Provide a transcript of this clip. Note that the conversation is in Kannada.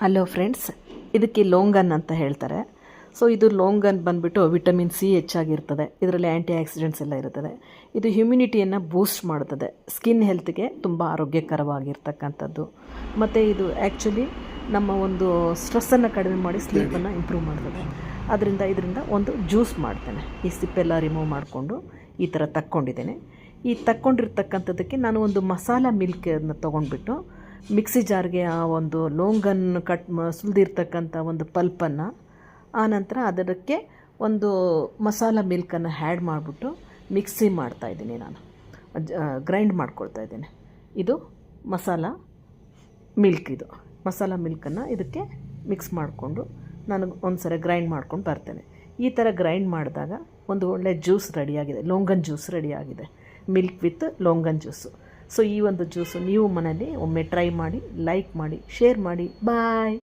ಹಲೋ ಫ್ರೆಂಡ್ಸ್ ಇದಕ್ಕೆ ಲೋಂಗನ್ ಅಂತ ಹೇಳ್ತಾರೆ. ಸೊ ಇದು ಲೋಂಗನ್ ಬಂದುಬಿಟ್ಟು ವಿಟಮಿನ್ ಸಿ ಹೆಚ್ಚಾಗಿರ್ತದೆ. ಇದರಲ್ಲಿ ಆ್ಯಂಟಿ ಆಕ್ಸಿಡೆಂಟ್ಸ್ ಎಲ್ಲ ಇರ್ತದೆ ಇದು ಹ್ಯುಮಿನಿಟಿಯನ್ನು ಬೂಸ್ಟ್ ಮಾಡುತ್ತದೆ. ಸ್ಕಿನ್ ಹೆಲ್ತ್ಗೆ ತುಂಬ ಆರೋಗ್ಯಕರವಾಗಿರ್ತಕ್ಕಂಥದ್ದು. ಮತ್ತು ಇದು ಆ್ಯಕ್ಚುಲಿ ನಮ್ಮ ಒಂದು ಸ್ಟ್ರೆಸ್ಸನ್ನು ಕಡಿಮೆ ಮಾಡಿ ಸ್ಲೀಪನ್ನು ಇಂಪ್ರೂವ್ ಮಾಡ್ತದೆ. ಅದರಿಂದ ಇದರಿಂದ ಒಂದು ಜ್ಯೂಸ್ ಮಾಡ್ತೇನೆ. ಈ ಸಿಪ್ಪೆಲ್ಲ ರಿಮೂವ್ ಮಾಡಿಕೊಂಡು ಈ ಥರ ತಕ್ಕೊಂಡಿದ್ದೇನೆ. ಈ ತಕ್ಕೊಂಡಿರ್ತಕ್ಕಂಥದ್ದಕ್ಕೆ ನಾನು ಒಂದು ಮಸಾಲ ಮಿಲ್ಕನ್ನು ತೊಗೊಂಡ್ಬಿಟ್ಟು ಮಿಕ್ಸಿ ಜಾರ್ಗೆ ಆ ಒಂದು ಲೋಂಗನ್ನು ಕಟ್ ಸುಲಿದಿರ್ತಕ್ಕಂಥ ಒಂದು ಪಲ್ಪನ್ನು ಆನಂತರ ಅದಕ್ಕೆ ಒಂದು ಮಸಾಲ ಮಿಲ್ಕನ್ನು ಹ್ಯಾಡ್ ಮಾಡಿಬಿಟ್ಟು ಮಿಕ್ಸಿ ಮಾಡ್ತಾಯಿದ್ದೀನಿ ನಾನು. ಗ್ರೈಂಡ್ ಮಾಡ್ಕೊಳ್ತಾ ಇದ್ದೀನಿ. ಇದು ಮಸಾಲ ಮಿಲ್ಕ್ ಇದು. ಮಸಾಲ ಮಿಲ್ಕನ್ನು ಇದಕ್ಕೆ ಮಿಕ್ಸ್ ಮಾಡಿಕೊಂಡು ನಾನು ಒಂದು ಸರಿ ಗ್ರೈಂಡ್ ಮಾಡ್ಕೊಂಡು ಬರ್ತೇನೆ. ಈ ಥರ ಗ್ರೈಂಡ್ ಮಾಡಿದಾಗ ಒಂದು ಒಳ್ಳೆ ಜ್ಯೂಸ್ ರೆಡಿಯಾಗಿದೆ. ಲೋಂಗನ್ ಜ್ಯೂಸ್ ರೆಡಿಯಾಗಿದೆ. Milk with longan juice. So ಈ ಒಂದು ಜ್ಯೂಸು ನೀವು ಮನೇಲಿ ಒಮ್ಮೆ ಟ್ರೈ ಮಾಡಿ ಲೈಕ್ ಮಾಡಿ ಶೇರ್ ಮಾಡಿ. ಬಾಯ್